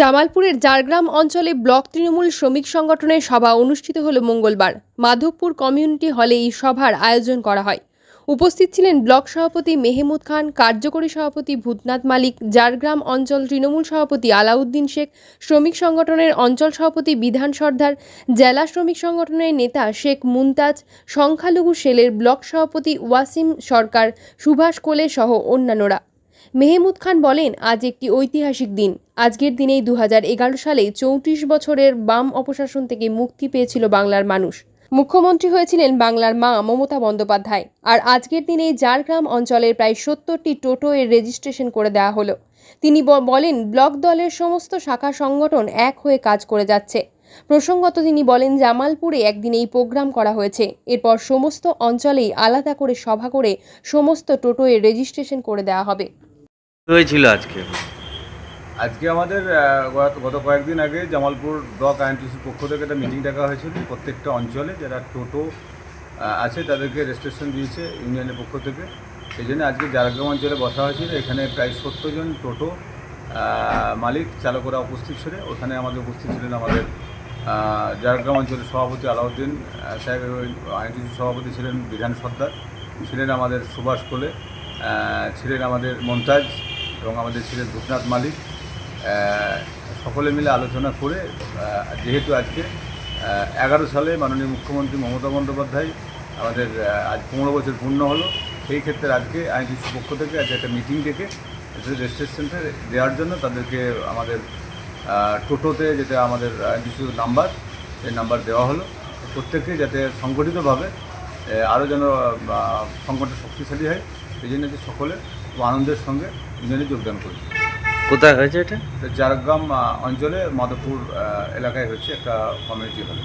জামালপুরের জারগ্রাম অঞ্চলে ব্লক তৃণমূল শ্রমিক সংগঠনের সভা অনুষ্ঠিত হল মঙ্গলবার। মাধবপুর কমিউনিটি হলে এই সভার আয়োজন করা হয়। উপস্থিত ছিলেন ব্লক সভাপতি মেহমুদ খান, কার্যকরী সভাপতি ভূতনাথ মালিক, জারগ্রাম অঞ্চল তৃণমূল সভাপতি আলাউদ্দিন শেখ, শ্রমিক সংগঠনের অঞ্চল সভাপতি বিধান সর্দার, জেলা শ্রমিক সংগঠনের নেতা শেখ মুমতাজ সংখ্যালঘু সেলের ব্লক সভাপতি ওয়াসিম সরকার, সুভাষ কোলে সহ অন্যান্যরা। মেহমুদ খান বলেন, আজ একটি ঐতিহাসিক দিন। আজকের দিনেই দু হাজার এগারো সালে চৌত্রিশ বছরের বাম অপশাসন থেকে মুক্তি পেয়েছিল বাংলার মানুষ। মুখ্যমন্ত্রী হয়েছিলেন বাংলার মা মমতা বন্দ্যোপাধ্যায়। আর আজকের দিনেই ঝাড়গ্রাম অঞ্চলের প্রায় সত্তরটি টোটো এর রেজিস্ট্রেশন করে দেওয়া হলো। তিনি বলেন, ব্লক দলের সমস্ত শাখা সংগঠন এক হয়ে কাজ করে যাচ্ছে। প্রসঙ্গত তিনি বলেন, জামালপুরে একদিন এই প্রোগ্রাম করা হয়েছে। এরপর সমস্ত অঞ্চলেই আলাদা করে সভা করে সমস্ত টোটো এর রেজিস্ট্রেশন করে দেওয়া হবে। হয়েছিল আজকে? আজকে আমাদের গত- কয়েকদিন আগে জামালপুর ব্লক আইএনটিসির পক্ষ থেকে একটা মিটিং ডাকা হয়েছিল প্রত্যেকটা অঞ্চলে যারা টোটো আছে তাদেরকে রেজিস্ট্রেশন দিয়েছে ইউনিয়নের পক্ষ থেকে। সেই জন্য আজকে জারগ্রাম অঞ্চলে বসা হয়েছিল। এখানে প্রায় সত্তর জন টোটো মালিক, চালকরা উপস্থিত ছিলেন ওখানে আমাদের উপস্থিত ছিলেন আমাদের ঝাড়গ্রাম অঞ্চলের সভাপতি আলাউদ্দিন সাহেব আইনটিসির সভাপতি ছিলেন বিধান সর্দার, ছিলেন আমাদের সুভাষ কোলে ছিলেন আমাদের মমতাজ এবং আমাদের ছিলেন ভূতনাথ মালিক সকলে মিলে আলোচনা করে যেহেতু আজকে এগারো সালে মাননীয় মুখ্যমন্ত্রী মমতা বন্দ্যোপাধ্যায় আমাদের আজ পনেরো বছর পূর্ণ হলো, সেই ক্ষেত্রে আজকে আইনটিসির পক্ষ থেকে আজকে একটা মিটিং ডেকে রেজিস্ট্রেশনটা দেওয়ার জন্য তাদেরকে আমাদের টোটোতে যেটা আমাদের আইনটিসি নাম্বার, সেই নাম্বার দেওয়া হলো। প্রত্যেককে যাতে সংগঠিতভাবে আরও যেন সংকটটা শক্তিশালী হয় সেই জন্য যে সকলে খুব আনন্দের সঙ্গে ইউনিয়নে যোগদান করেছে। কোথায় হয়েছে এটা? ঝাড়গ্রাম অঞ্চলে মাধবপুর এলাকায় হয়েছে একটা কমিউনিটি হলে।